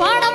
பாட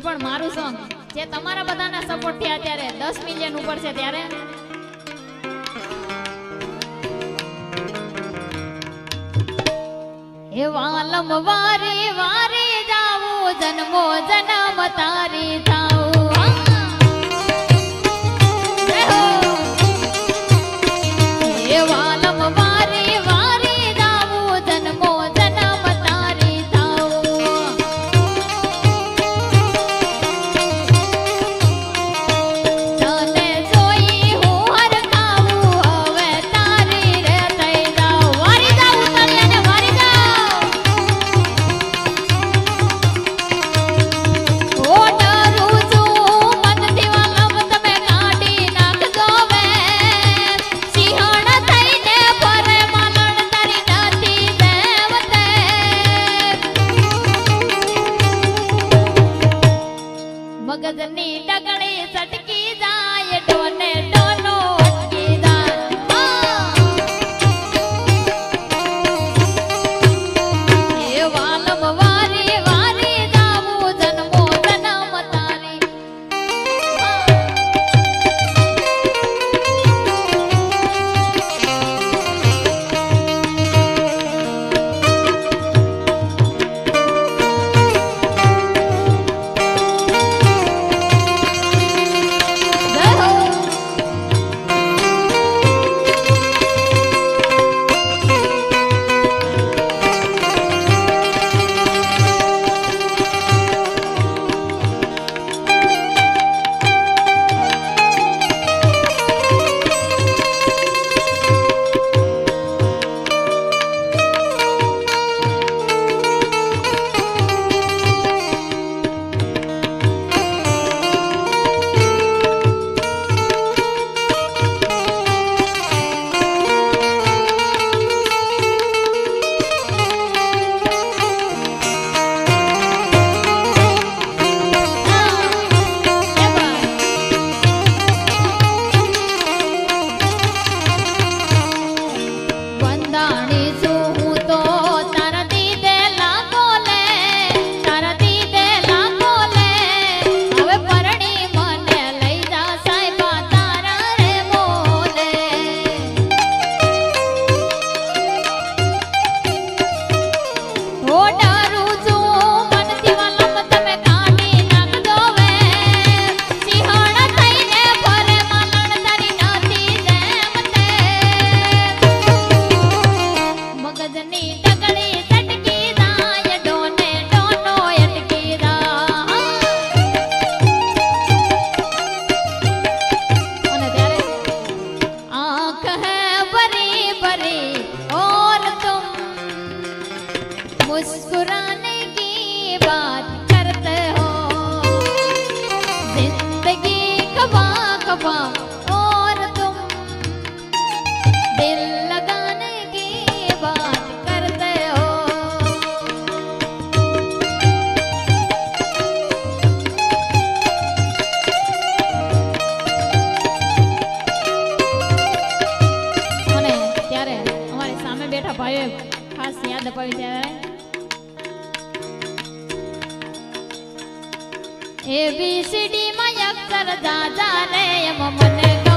પણ મારું સોંગ જે તમારા બધાના સપોર્ટથી અત્યારે દસ મિલિયન ઉપર છે ત્યારે. હે વાલમ વારે વારે જાવું જન્મો જન્મ તારી તા મગજની ડગળી સટકી જાય ડોને ભાઈએ ખાસ યાદ અપાવી ત્યારે. એ બી સી ડી માં અક્ષર દાદા રે મને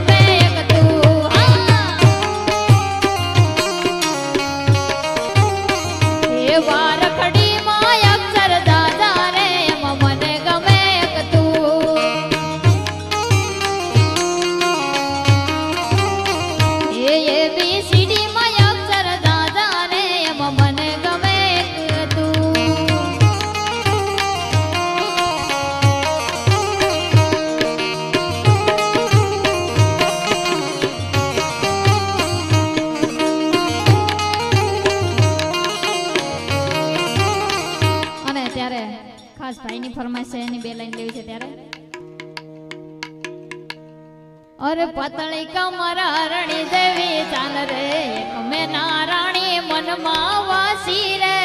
અરે પતળી કમર રણી દેવી ચાલ રે એક મેં નારાણી મનમાં વાસી રે.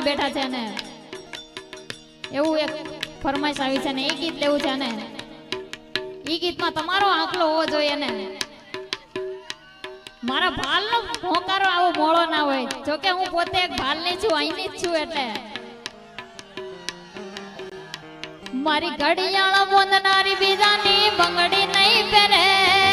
ભાઈઓ બેઠા છે ને એવું એક ફરમાઈશ આવી છે ને એ ગીત લેવું છે ને એ ગીતમાં તમારો આંકલો હોવો જોઈએ ને મારા ભાલનો હોંકારો આવો મોળો ના હોય. જોકે હું પોતે એક ભાલની છું, અહીંની જ છું એટલે. મારી ઘડિયાળ મોંદનારી બીજાની બંગડી નહીં પહેરે.